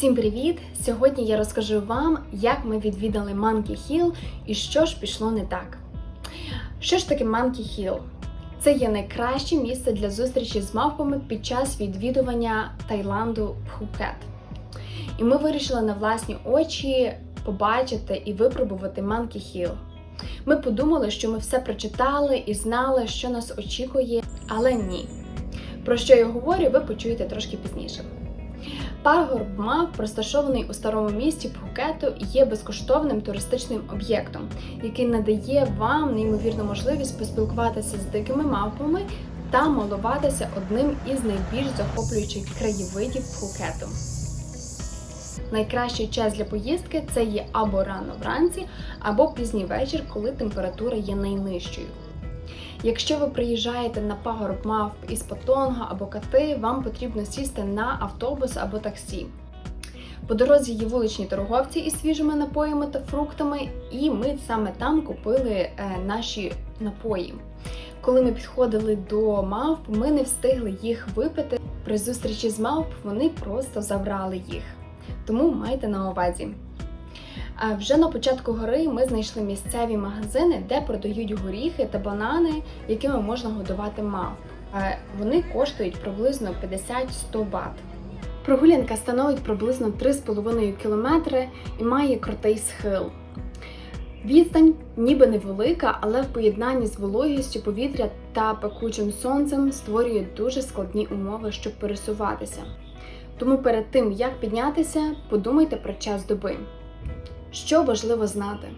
Всім привіт! Сьогодні я розкажу вам, як ми відвідали Monkey Hill і що ж пішло не так. Що ж таке Monkey Hill? Це є найкраще місце для зустрічі з мавпами під час відвідування Таїланду Пхукет. І ми вирішили на власні очі побачити і випробувати Monkey Hill. Ми подумали, що ми все прочитали і знали, що нас очікує, але ні. Про що я говорю, ви почуєте трошки пізніше. Пагорб мав, розташований у старому місті Пхукету, є безкоштовним туристичним об'єктом, який надає вам неймовірну можливість поспілкуватися з дикими мавпами та малуватися одним із найбільш захоплюючих краєвидів Пхукету. Найкращий час для поїздки це є або рано вранці, або пізній вечір, коли температура є найнижчою. Якщо ви приїжджаєте на пагорб мавп із Патонга або Кати, вам потрібно сісти на автобус або таксі. По дорозі є вуличні торговці із свіжими напоями та фруктами, і ми саме там купили е, наші напої. Коли ми підходили до мавп, ми не встигли їх випити. При зустрічі з мавп вони просто забрали їх. Тому майте на увазі. Вже на початку гори ми знайшли місцеві магазини, де продають горіхи та банани, якими можна годувати мавп. Е, Вони коштують приблизно 50-100 бат. Прогулянка становить приблизно 3,5 кілометри і має крутий схил. Відстань ніби невелика, але в поєднанні з вологістю повітря та пекучим сонцем створює дуже складні умови, щоб пересуватися. Тому перед тим, як піднятися, подумайте про час доби. Що важливо знати?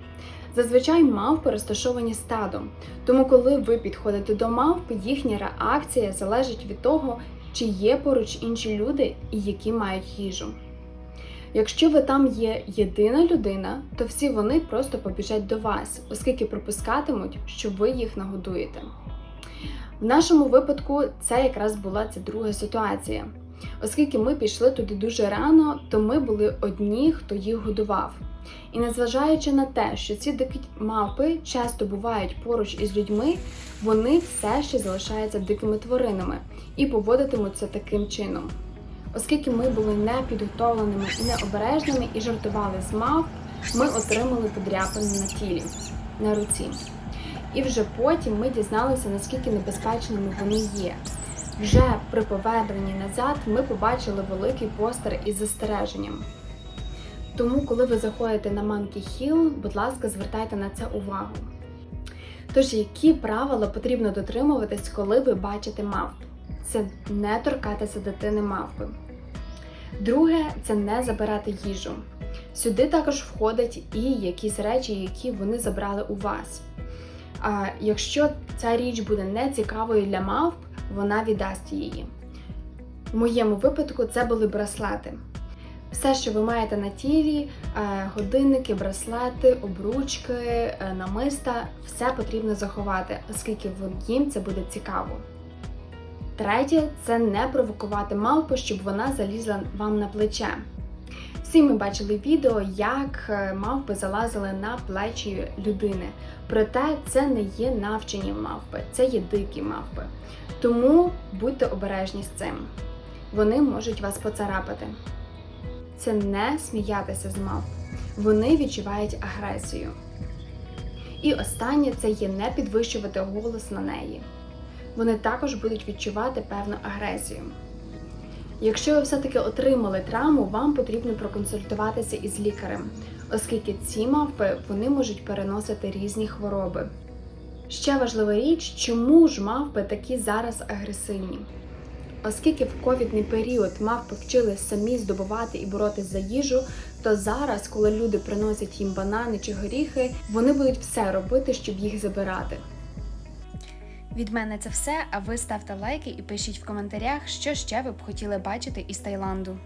Зазвичай мавпи розташовані стадом, тому коли ви підходите до мавп, їхня реакція залежить від того, чи є поруч інші люди і які мають їжу. Якщо ви там є єдина людина, то всі вони просто побіжать до вас, оскільки припускатимуть, що ви їх нагодуєте. В нашому випадку це якраз була ця друга ситуація. Оскільки ми пішли туди дуже рано, то ми були одні, хто їх годував. І незважаючи на те, що ці дикі мавпи часто бувають поруч із людьми, вони все ще залишаються дикими тваринами і поводитимуться таким чином. Оскільки ми були непідготовленими і необережними і жартували з мавп, ми отримали подряпини на тілі, на руці. І вже потім ми дізналися, наскільки небезпечними вони є. Вже при поверненні назад ми побачили великий постер із застереженням. Тому, коли ви заходите на Monkey Hill, будь ласка, звертайте на це увагу. Тож, які правила потрібно дотримуватись, коли ви бачите мавп? Це не торкатися дитини мавпи. Друге це не забирати їжу. Сюди також входять і якісь речі, які вони забрали у вас. А якщо ця річ буде не цікавою для мавп, вона віддасть її. В моєму випадку це були браслети. Все, що ви маєте на тілі, е, годинники, браслети, обручки, е, намиста, все потрібно заховати, оскільки їм це буде цікаво. Третє це не провокувати мавпу, щоб вона залізла вам на плече. Всі ми бачили відео, як е, мавпи залазили на плечі людини. Проте це не є навчені мавпи, це є дикі мавпи. Тому будьте обережні з цим. Вони можуть вас поцарапати. Це не сміятися з мавп. Вони відчувають агресію. І останнє це є не підвищувати голос на неї. Вони також будуть відчувати певну агресію. Якщо ви все-таки отримали травму, вам потрібно проконсультуватися із лікарем, оскільки ці мавпи вони можуть переносити різні хвороби. Ще важлива річ, чому ж мавпи такі зараз агресивні? Оскільки в ковідний період мавпи вчили самі здобувати і боротись за їжу, то зараз, коли люди приносять їм банани чи горіхи, вони будуть все робити, щоб їх забирати. Від мене це все. А ви ставте лайки і пишіть в коментарях, що ще ви б хотіли бачити із Таїланду.